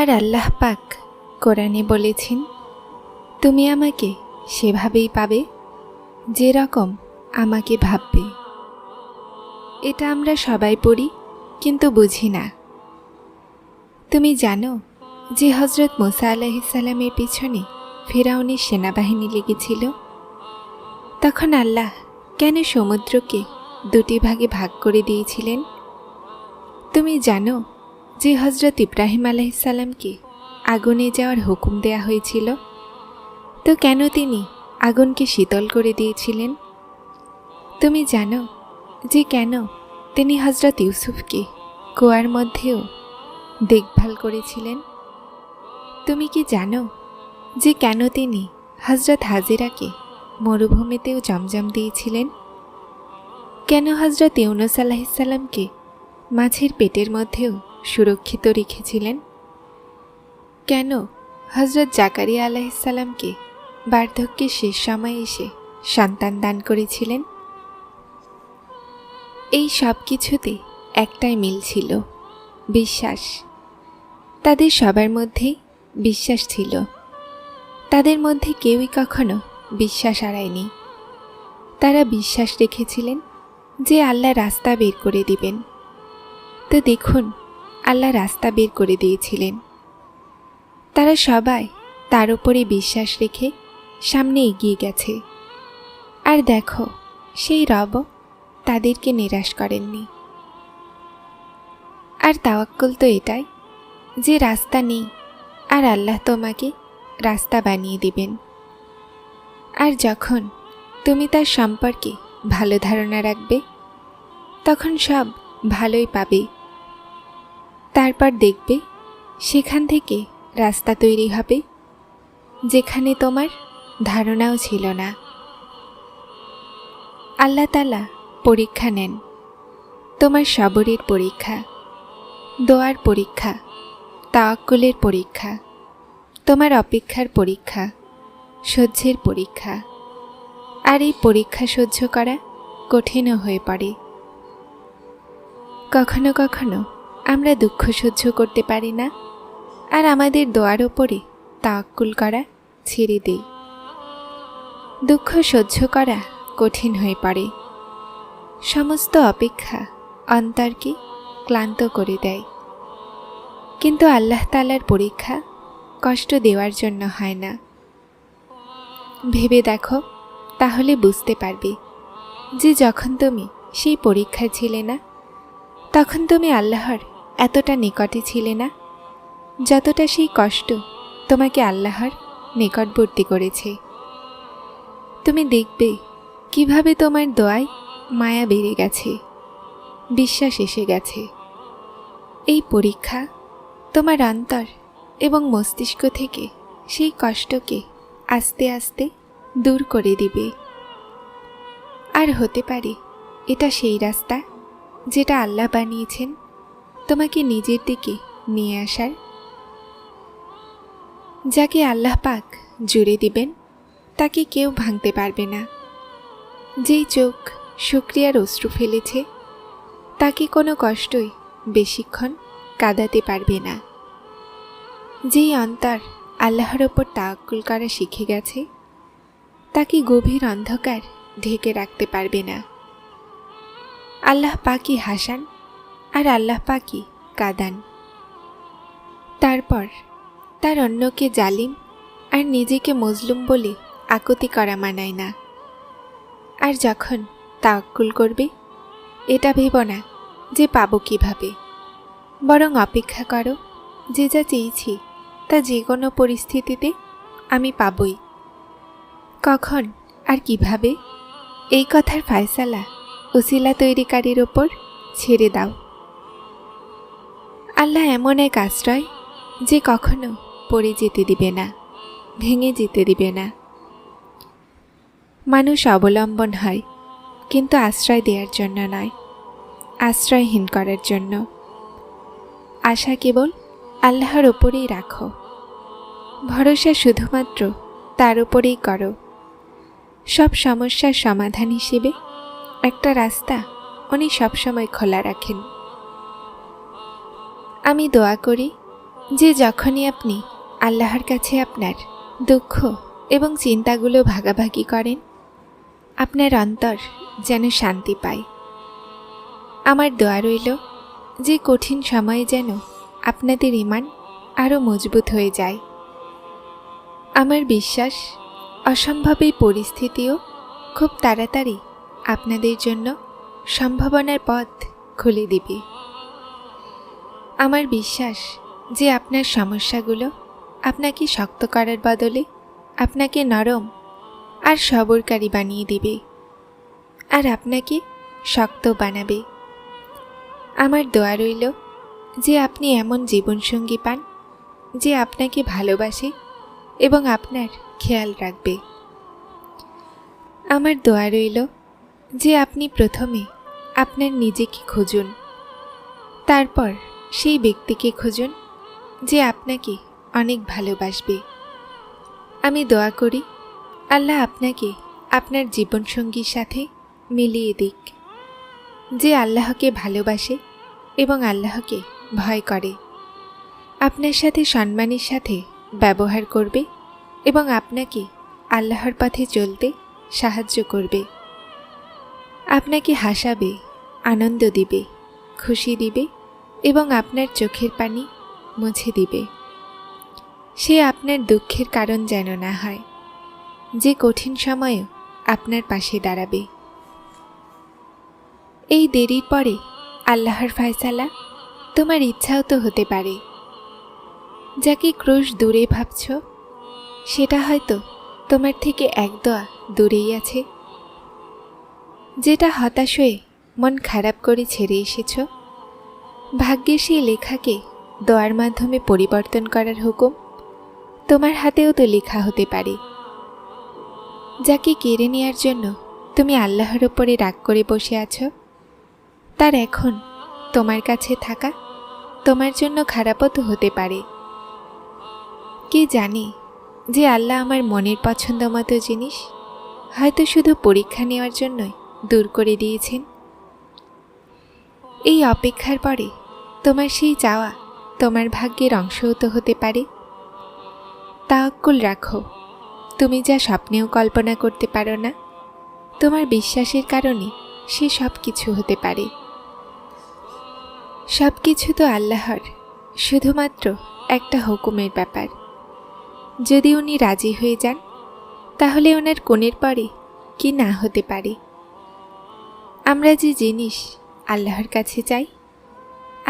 আর আল্লাহ পাক কোরআনে বলেছেন, তুমি আমাকে সেভাবেই পাবে যেরকম আমাকে ভাববে। এটা আমরা সবাই পড়ি, কিন্তু বুঝি না। তুমি জানো যে হজরত মোসা আলাহিসাল্লামের পিছনে ফেরাউনের সেনাবাহিনী লেগেছিল? তখন আল্লাহ কেন সমুদ্রকে দুটি ভাগে ভাগ করে দিয়েছিলেন? তুমি জানো যে হজরত ইব্রাহিম আলাইসাল্লামকে আগুনে যাওয়ার হুকুম দেয়া হয়েছিল, তো কেন তিনি আগুনকে শীতল করে দিয়েছিলেন? তুমি জানো যে কেন তিনি হজরত ইউসুফকে কুয়ার মধ্যেও দেখভাল করেছিলেন? তুমি কি জানো যে কেন তিনি হজরত হাজিরাকে মরুভূমিতেও জমজম দিয়েছিলেন? কেন হজরত ইউনুস আলাহিসাল্লামকে মাছের পেটের মধ্যেও সুরক্ষিত রেখেছিলেন। কেন? হজরত জাকারিয়া আলাহিসাল্লামকে বার্ধক্যের শেষ সময়ে এসে সন্তান দান করেছিলেন? এই সব কিছুতে একটাই মিল ছিল, বিশ্বাস। তাদের সবার মধ্যেই বিশ্বাস ছিল। তাদের মধ্যে কেউই কখনো বিশ্বাস হারায়নি। তারা বিশ্বাস রেখেছিলেন যে আল্লাহ রাস্তা বের করে দিবেন। তো দেখুন আল্লাহ রাস্তা বের করে দিয়েছিলেন। তারা সবাই তার উপরে বিশ্বাস রেখে সামনে এগিয়ে গেছে। আর দেখো, সেই রব তাদেরকে নিরাশ করেননি। আর তাওয়াক্কুল তো এটাই যে রাস্তা নেই, আর আল্লাহ তোমাকে রাস্তা বানিয়ে দিবেন। আর যখন তুমি তার সম্পর্কে ভালো ধারণা রাখবে, তখন সব ভালোই পাবে। তারপর দেখবে সেখান থেকে রাস্তা তৈরি হবে, যেখানে তোমার ধারণাও ছিল না। আল্লাহ তালা পরীক্ষা নেন, তোমার সবরের পরীক্ষা, দোয়ার পরীক্ষা, তাওয়াক্কুলের পরীক্ষা, তোমার অপেক্ষার পরীক্ষা, সহ্যের পরীক্ষা। আর এই পরীক্ষা সহ্য করা কঠিনও হয়ে পড়ে। কখনো কখনো আমরা দুঃখ সহ্য করতে পারি না। আর আমাদের দোয়ার ওপরে তাওয়াক্কুল করা ছেড়ে দেই। দুঃখ সহ্য করা কঠিন হয়ে পড়ে। সমস্ত অপেক্ষা অন্তরকে ক্লান্ত করে দেয়। কিন্তু আল্লাহ তালার পরীক্ষা কষ্ট দেওয়ার জন্য হয় না। ভেবে দেখো, তাহলে বুঝতে পারবে যে যখন তুমি সেই পরীক্ষায় ছিলে না, তখন তুমি আল্লাহর এতটা নিকটে ছিলে না? যতটা সেই কষ্ট তোমাকে আল্লাহর নিকটবর্তী করেছে। তুমি দেখবে কীভাবে তোমার দোয়ায় মায়া বেড়ে গেছে, বিশ্বাস এসে গেছে। এই পরীক্ষা তোমার অন্তর এবং মস্তিষ্ক থেকে সেই কষ্টকে আস্তে আস্তে দূর করে দিবে। আর হতে পারে এটা সেই রাস্তা যেটা আল্লাহ বানিয়েছেন তোমাকে নিজের দিকে নিয়ে আসার? যাকে আল্লাহ পাক জুড়ে দিবেন, তাকে কেউ ভাঙতে পারবে না। যেই চোখ শুক্রিয়ার অশ্রু ফেলেছে, তাকে কোনো কষ্টই বেশিক্ষণ কাঁদাতে পারবে না। যেই অন্তর আল্লাহর ওপর তাওয়াক্কুল করা শিখে গেছে, তাকে গভীর অন্ধকার ঢেকে রাখতে পারবে না। আল্লাহ পাকি হাসান আর আল্লাহ পাকি কাদান। তারপর তার অন্যকে জালিম আর নিজেকে মজলুম বলে আকুতি করা মানায় না। আর যখন তাওয়াক্কুল করবে, এটা ভেব না যে পাবো কীভাবে। বরং অপেক্ষা করো যে যা চেয়েছি তা যে কোনো পরিস্থিতিতে আমি পাবই। কখন আর কীভাবে? এই কথার ফায়সালা উসিলা তৈরিকারীর ওপর ছেড়ে দাও। আল্লাহ এমন এক আশ্রয় যে কখনো পড়ে যেতে দিবে না, ভেঙে যেতে দিবে না। মানুষ অবলম্বন হয়, কিন্তু আশ্রয় দেওয়ার জন্য নয়, আশ্রয়হীন করার জন্য। আশা কেবল আল্লাহর ওপরেই রাখো। ভরসা শুধুমাত্র তার উপরেই করো। সব সমস্যার সমাধান হিসেবে একটা রাস্তা উনি সবসময় খোলা রাখেন। আমি দোয়া করি যে যখনই আপনি আল্লাহর কাছে আপনার দুঃখ এবং চিন্তাগুলো ভাগাভাগি করেন, আপনার অন্তর যেন শান্তি পায়। আমার দোয়া রইল যে কঠিন সময়ে যেন আপনাদের ইমান আরও মজবুত হয়ে যায়। আমার বিশ্বাস অসম্ভব এই পরিস্থিতিও খুব তাড়াতাড়ি আপনাদের জন্য সম্ভাবনার পথ খুলে দিবে। আমার বিশ্বাস যে আপনার সমস্যাগুলো আপনাকে শক্ত করার বদলে আপনাকে নরম আর সবরকারী বানিয়ে দেবে আর আপনাকে শক্ত বানাবে। আমার দোয়া রইল যে আপনি এমন জীবনসঙ্গী পান যে আপনাকে ভালোবাসে এবং আপনার খেয়াল রাখবে। আমার দোয়া রইল যে আপনি প্রথমে আপনার নিজেকে খুঁজুন, তারপর সেই ব্যক্তিকে খুঁজুন যে আপনাকে অনেক ভালোবাসবে। আমি দোয়া করি আল্লাহ আপনাকে আপনার জীবনসঙ্গীর সাথে মিলিয়ে দিক, যে আল্লাহকে ভালোবাসে এবং আল্লাহকে ভয় করে। আপনার সাথে সম্মানের সাথে ব্যবহার করবে এবং আপনাকে আল্লাহর পথে চলতে সাহায্য করবে। আপনাকে হাসাবে, আনন্দ দিবে, খুশি দিবে এবং আপনার চোখের পানি মুছে দিবে। সে আপনার দুঃখের কারণ যেন না হয়। যে কঠিন সময়েও আপনার পাশে দাঁড়াবে। এই দেরির পরে আল্লাহর ফয়সালা তোমার ইচ্ছাও তো হতে পারে। যাকে ক্রুশ দূরে ভাবছ, সেটা হয়তো তোমার থেকে এক দোয়া দূরেই আছে। যেটা হতাশ হয়ে মন খারাপ করে ছেড়ে এসেছ ভাগ্যের সেই লেখাকে দোয়ার মাধ্যমে পরিবর্তন করার হুকুম তোমার হাতেও তো লেখা হতে পারে। যাকে কেড়ে নেওয়ার জন্য তুমি আল্লাহর ওপরে রাগ করে বসে আছো, তার এখন তোমার কাছে থাকা তোমার জন্য খারাপও তো হতে পারে। কে জানে যে আল্লাহ আমার মনের পছন্দ মতো জিনিস হয়তো শুধু পরীক্ষা নেওয়ার জন্যই দূর করে দিয়েছেন। এই অপেক্ষার পরে তোমার সেই চাওয়া তোমার ভাগ্যের অংশও তো হতে পারে। তাওয়াক্কুল রাখো। তুমি যা স্বপ্নেও কল্পনা করতে পারো না, তোমার বিশ্বাসের কারণে সে সব কিছু হতে পারে। সব কিছু তো আল্লাহর, শুধুমাত্র একটা হুকুমের ব্যাপার। যদি উনি রাজি হয়ে যান, তাহলে ওনার কোণের পরে কি না হতে পারে। আমরা যে জিনিস আল্লাহর কাছে চাই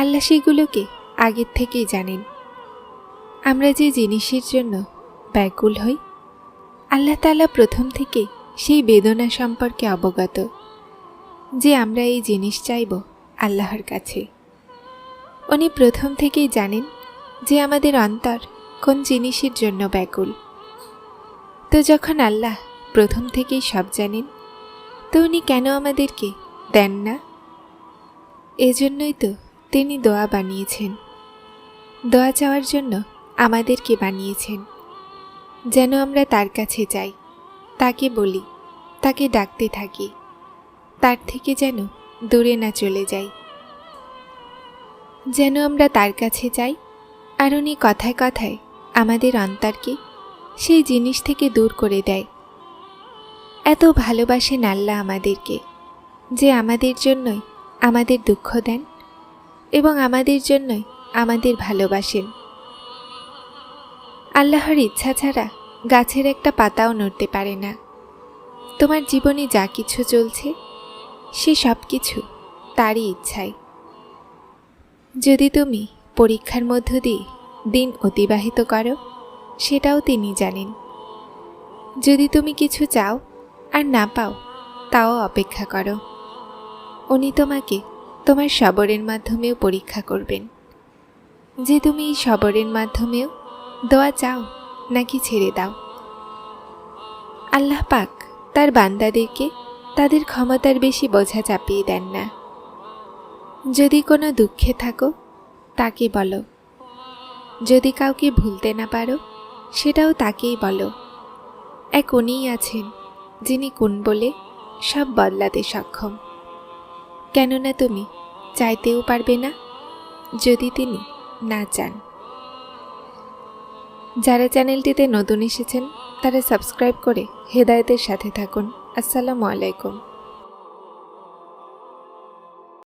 আল্লাহ সেগুলোকে আগের থেকেই জানেন। আমরা যে জিনিসের জন্য ব্যাকুল হই, আল্লাহ তালা প্রথম থেকে সেই বেদনা সম্পর্কে অবগত যে আমরা এই জিনিস চাইব আল্লাহর কাছে। উনি প্রথম থেকেই জানেন যে আমাদের অন্তর কোন জিনিসের জন্য ব্যাকুল। তো যখন আল্লাহ প্রথম থেকেই সব জানেন, তো উনি কেন আমাদেরকে দেন না? এজন্যই তো তিনি দোয়া বানিয়েছেন। দোয়া চাওয়ার জন্য আমাদেরকে বানিয়েছেন। যেন আমরা তার কাছে যাই, তাকে বলি, তাকে ডাকতে থাকি, তার থেকে যেন দূরে না চলে যাই। যেন আমরা তার কাছে যাই, আর উনি কথায় কথায় আমাদের অন্তরকে সেই জিনিস থেকে দূর করে দেয়। এত ভালোবাসেন আল্লাহ আমাদেরকে, যে আমাদের জন্যই আমাদের দুঃখ দেন এবং আমাদের জন্যই আমাদের ভালোবাসেন। আল্লাহর ইচ্ছা ছাড়া গাছের একটা পাতাও নড়তে পারে না। তোমার জীবনে যা কিছু চলছে, সে সব কিছু তারই ইচ্ছায়। যদি তুমি পরীক্ষার মধ্য দিয়ে দিন অতিবাহিত করো, সেটাও তিনি জানেন। যদি তুমি কিছু চাও আর না পাও, তাও অপেক্ষা করো। উনি তোমাকে তোমার সবরের মাধ্যমেও পরীক্ষা করবেন। যে তুমি এই সবরের মাধ্যমেও দোয়া চাও, নাকি ছেড়ে দাও। আল্লাহ পাক তার বান্দাদেরকে তাদের ক্ষমতার বেশি বোঝা চাপিয়ে দেন না। যদি কোনো দুঃখে থাকো, তাকে বলো। যদি কাউকে ভুলতে না পারো, সেটাও তাকেই বলো। এক উনিই আছেন, যিনি কোন বলে সব বদলাতে সক্ষম। কেননা তুমি চাইতেও পারবে না যদি তিনি না চান। যারা চ্যানেলটিতে নতুন এসেছেন, তারা সাবস্ক্রাইব করে হেদায়তের সাথে থাকুন। আসসালামু আলাইকুম।